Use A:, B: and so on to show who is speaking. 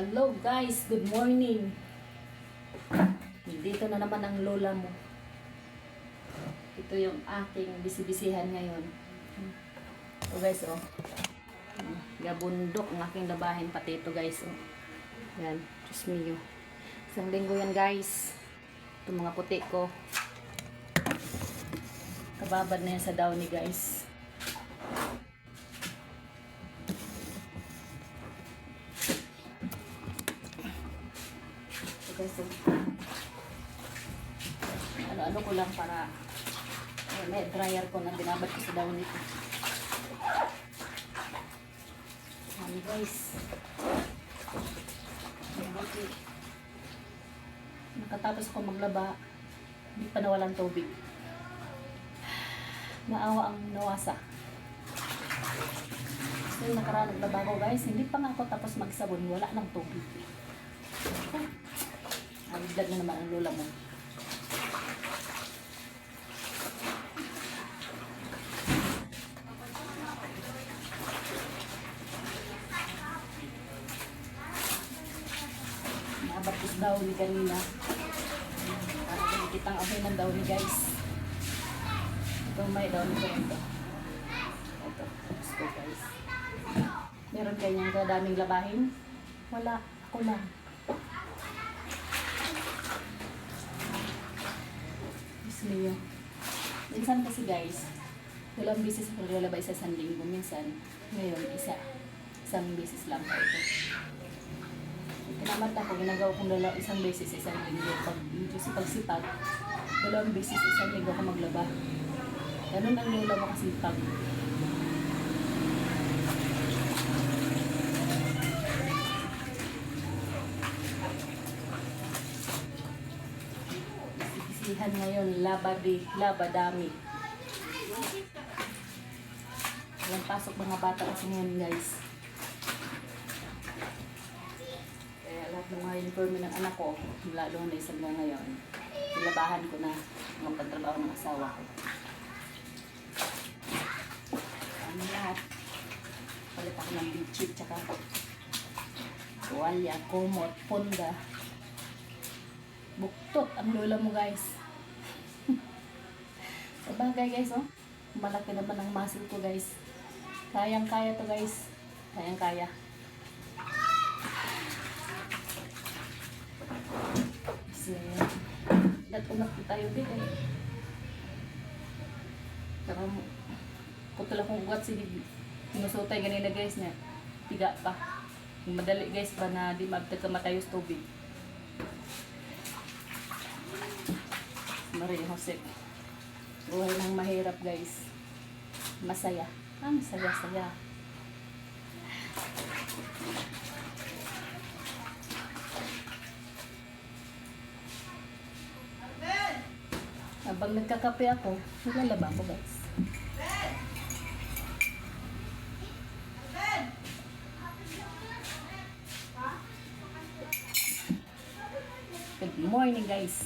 A: Hello guys, good morning. Dito na naman ang lola mo. Ito yung aking bisibisihan ngayon. So guys, oh. Gabundok ang aking labahin pati ito guys, oh. Yan, Diyos mio. Isang linggo yan guys. Ito mga puti ko. Kababad na yan sa downy guys. Oh. ano-ano ko lang para eh, may dryer ko na binabad ko sa downy ko. Ano guys. Nakatapos ako maglaba, hindi pa nawalan tubig. Naawa ang nawasa. So nakaraan naglaba ko guys, hindi pa nga ako tapos magsabon, wala ng tubig. Ay, vlog na naman ang lola mo. Nabatis daw ni kanina. Para kitang amoy ng daw ni guys. Ito may daw ni ito. Ito. Guys. Meron kanyang kadaming labahin? Wala. Ako lang. Mio. Minsan kasi guys, walang bisis ako lalabay sa isang linggo. Minsan, ngayon, isa. Isang bisis lang po ito. Tinamat ako, ginagawa kong dalaw isang beses isang linggo. Pag medyo si pagsipag, dalawang beses isang linggo ako maglaba. Ganun ang lola mo kasi pag Isihan ngayon, labadi, labadami. Walang pasok mga bata kasi ngayon guys. Kaya lahat ng mga uniforme ng anak ko, lalo na isang nga ngayon, nilabahan ko na mga pagtrabaho ng asawa ko. Ano lahat? Palit ako ng bedsheet, tsaka tuwalya, kumot, punda. Buktot ang lola mo guys. Sa bagay guys, oh. Malaki naman ang muscle ko guys. Kayang-kaya to guys. Kayang-kaya. Kasi, dat umak tayo din eh. Pero, putol akong ugat si Sinusutay ganina guys niya. Tiga pa. Madali guys pa na di magtagka matayos tubig. Maria Jose. Buhay ng mahirap guys. Masaya. Ang saya-saya. Habang nagkakape ako, nilalaba ko guys. Good morning guys.